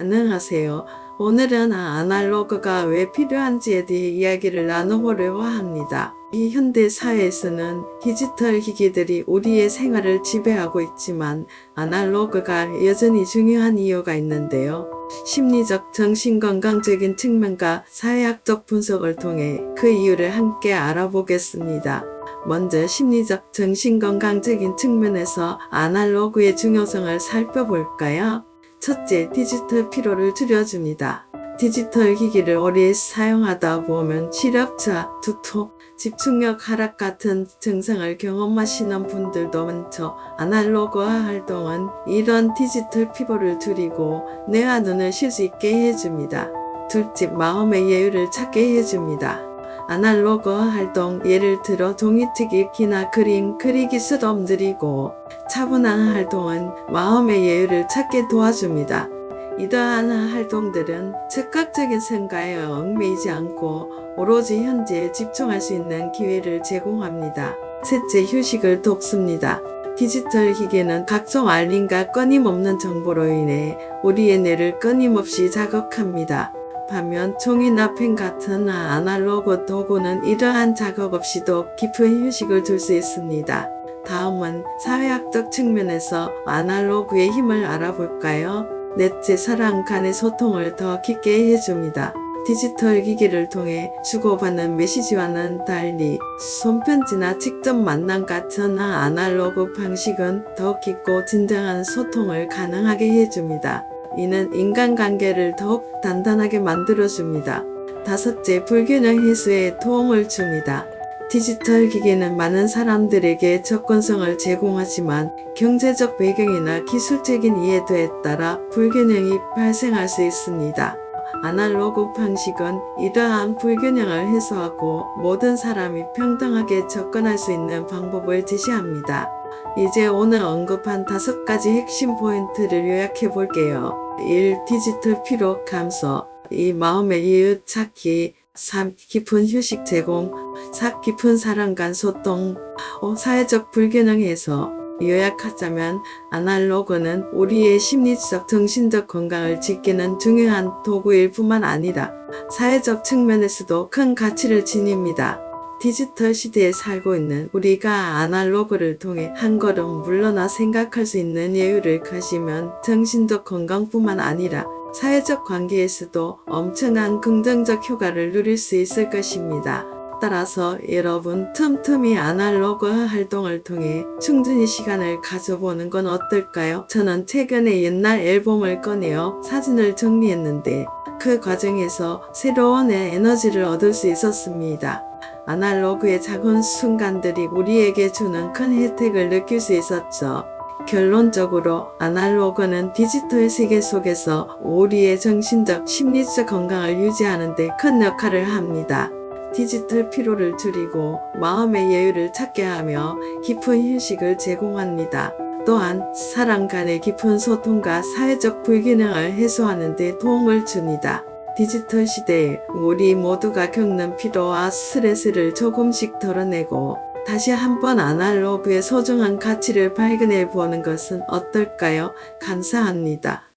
안녕하세요. 오늘은 아날로그가 왜 필요한지에 대해 이야기를 나눠보려고 합니다. 이 현대 사회에서는 디지털 기기들이 우리의 생활을 지배하고 있지만 아날로그가 여전히 중요한 이유가 있는데요. 심리적, 정신건강적인 측면과 사회학적 분석을 통해 그 이유를 함께 알아보겠습니다. 먼저 심리적, 정신건강적인 측면에서 아날로그의 중요성을 살펴볼까요? 첫째, 디지털 피로를 줄여줍니다. 디지털 기기를 오래 사용하다 보면 시력차, 두통, 집중력 하락 같은 증상을 경험하시는 분들도 많죠. 아날로그화 활동은 이런 디지털 피로를 줄이고 뇌와 눈을 쉴 수 있게 해줍니다. 둘째, 마음의 여유를 찾게 해줍니다. 아날로그 활동 예를 들어 종이책 읽기나 그림 그리기 수도 느리고 차분한 활동은 마음의 여유를 찾게 도와줍니다. 이러한 활동들은 즉각적인 생각에 얽매이지 않고 오로지 현재에 집중할 수 있는 기회를 제공합니다. 셋째, 휴식을 돕습니다. 디지털 기기는 각종 알림과 끊임없는 정보로 인해 우리의 뇌를 끊임없이 자극합니다. 반면 종이나 펜 같은 아날로그 도구는 이러한 자극 없이도 깊은 휴식을 줄 수 있습니다. 다음은 사회학적 측면에서 아날로그의 힘을 알아볼까요? 넷째 사람 간의 소통을 더 깊게 해줍니다. 디지털 기기를 통해 주고받는 메시지와는 달리 손편지나 직접 만남 같은 아날로그 방식은 더 깊고 진정한 소통을 가능하게 해줍니다. 이는 인간관계를 더욱 단단하게 만들어줍니다. 다섯째, 불균형 해소에 도움을 줍니다. 디지털 기기는 많은 사람들에게 접근성을 제공하지만 경제적 배경이나 기술적인 이해도에 따라 불균형이 발생할 수 있습니다. 아날로그 방식은 이러한 불균형을 해소하고 모든 사람이 평등하게 접근할 수 있는 방법을 제시합니다. 이제 오늘 언급한 다섯 가지 핵심 포인트를 요약해 볼게요. 1. 디지털 피로 감소 2. 마음의 이유 찾기 3. 깊은 휴식 제공 4. 깊은 사람 간 소통 5. 사회적 불균형 해소 요약하자면 아날로그는 우리의 심리적 정신적 건강을 지키는 중요한 도구일 뿐만 아니라 사회적 측면에서도 큰 가치를 지닙니다. 디지털 시대에 살고 있는 우리가 아날로그를 통해 한 걸음 물러나 생각할 수 있는 여유를 가지면 정신적 건강뿐만 아니라 사회적 관계에서도 엄청난 긍정적 효과를 누릴 수 있을 것입니다. 따라서 여러분 틈틈이 아날로그 활동을 통해 충분히 시간을 가져보는 건 어떨까요? 저는 최근에 옛날 앨범을 꺼내어 사진을 정리했는데 그 과정에서 새로운 에너지를 얻을 수 있었습니다. 아날로그의 작은 순간들이 우리에게 주는 큰 혜택을 느낄 수 있었죠. 결론적으로 아날로그는 디지털 세계 속에서 우리의 정신적, 심리적 건강을 유지하는 데 큰 역할을 합니다. 디지털 피로를 줄이고 마음의 여유를 찾게 하며 깊은 휴식을 제공합니다. 또한 사람 간의 깊은 소통과 사회적 불균형을 해소하는 데 도움을 줍니다. 디지털 시대에 우리 모두가 겪는 피로와 스트레스를 조금씩 덜어내고 다시 한번 아날로그의 소중한 가치를 발견해 보는 것은 어떨까요? 감사합니다.